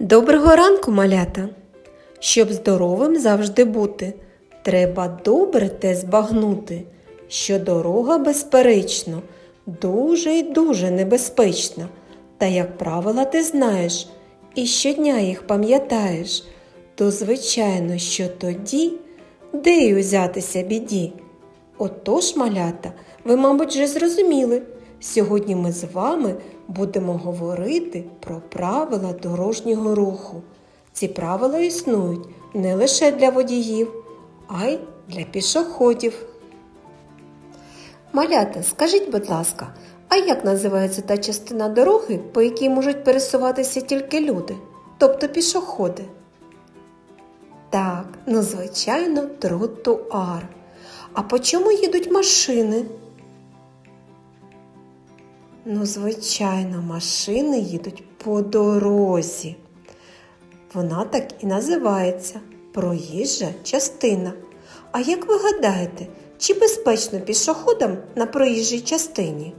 Доброго ранку, малята! Щоб здоровим завжди бути, треба добре те збагнути, що дорога, безперечно, дуже й дуже небезпечна. Та як правила ти знаєш і щодня їх пам'ятаєш, то звичайно, що тоді де й узятися біді. Отож, малята, ви, мабуть, вже зрозуміли. Сьогодні ми з вами будемо говорити про правила дорожнього руху. Ці правила існують не лише для водіїв, а й для пішоходів. Малята, скажіть, будь ласка, а як називається та частина дороги, по якій можуть пересуватися тільки люди, тобто пішоходи? Так, ну звичайно, тротуар. А по чому їдуть машини? Ну, звичайно, машини їдуть по дорозі. Вона так і називається проїжджа частина. А як ви гадаєте, чи безпечно пішоходам на проїжджій частині?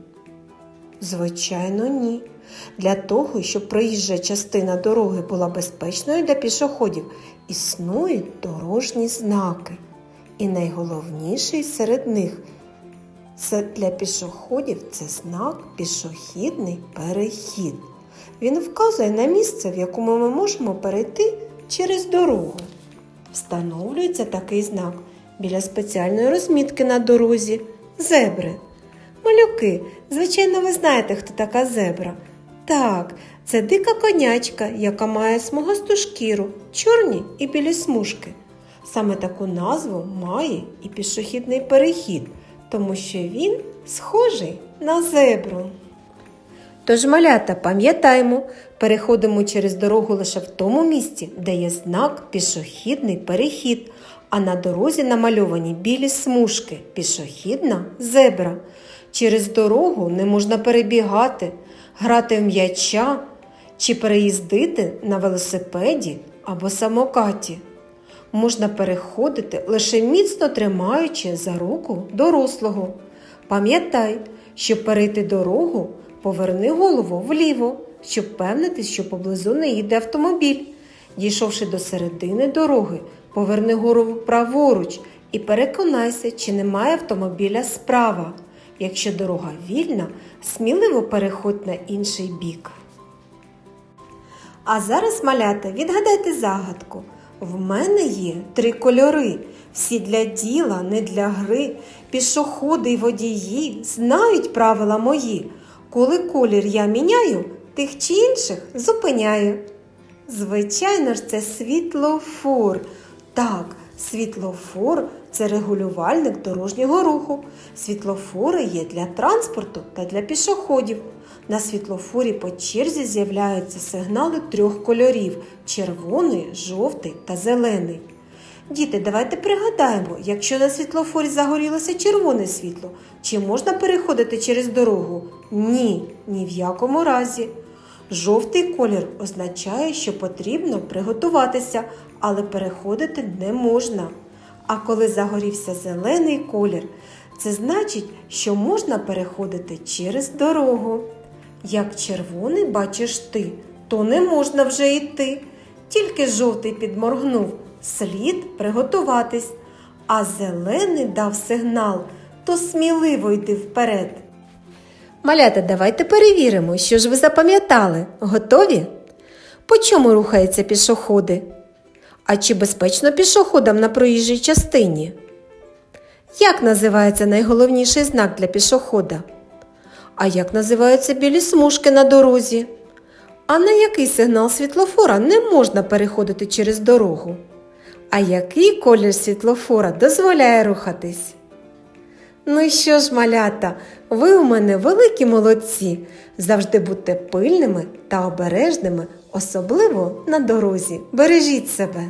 Звичайно, ні. Для того, щоб проїжджа частина дороги була безпечною для пішоходів, існують дорожні знаки. І найголовніший серед них це для пішоходів це знак пішохідний перехід. Він вказує на місце, в якому ми можемо перейти через дорогу. Встановлюється такий знак біля спеціальної розмітки на дорозі зебри. Малюки, звичайно, ви знаєте, хто така зебра. Так, це дика конячка, яка має смугасту шкіру, чорні і білі смужки. Саме таку назву має і пішохідний перехід, тому що він схожий на зебру. Тож, малята, пам'ятаймо, переходимо через дорогу лише в тому місці, де є знак пішохідний перехід, а на дорозі намальовані білі смужки пішохідна зебра. Через дорогу не можна перебігати, грати в м'яча чи переїздити на велосипеді або самокаті. Можна переходити лише міцно тримаючи за руку дорослого. Пам'ятай, щоб перейти дорогу, поверни голову вліво, щоб впевнитись, що поблизу не їде автомобіль. Дійшовши до середини дороги, поверни голову праворуч і переконайся, чи немає автомобіля справа. Якщо дорога вільна, сміливо переходь на інший бік. А зараз, малята, відгадайте загадку. В мене є три кольори, всі для діла, не для гри. Пішоходи й водії знають правила мої. Коли колір я міняю, тих чи інших зупиняю. Звичайно ж, це світлофор. Так, світлофор це регулювальник дорожнього руху. Світлофори є для транспорту та для пішоходів. На світлофорі по черзі з'являються сигнали трьох кольорів червоний, жовтий та зелений. Діти, давайте пригадаємо, якщо на світлофорі загорілося червоне світло, чи можна переходити через дорогу? Ні, ні в якому разі. Жовтий колір означає, що потрібно приготуватися, але переходити не можна. А коли загорівся зелений колір, це значить, що можна переходити через дорогу. Як червоний бачиш ти, то не можна вже йти. Тільки жовтий підморгнув, слід приготуватись, а зелений дав сигнал, то сміливо йди вперед. Малята, давайте перевіримо, що ж ви запам'ятали. Готові? По чому рухаються пішоходи? А чи безпечно пішоходам на проїжджій частині? Як називається найголовніший знак для пішохода? А як називаються білі смужки на дорозі? А на який сигнал світлофора не можна переходити через дорогу? А який колір світлофора дозволяє рухатись? Ну що ж, малята, ви у мене великі молодці. Завжди будьте пильними та обережними, особливо на дорозі. Бережіть себе!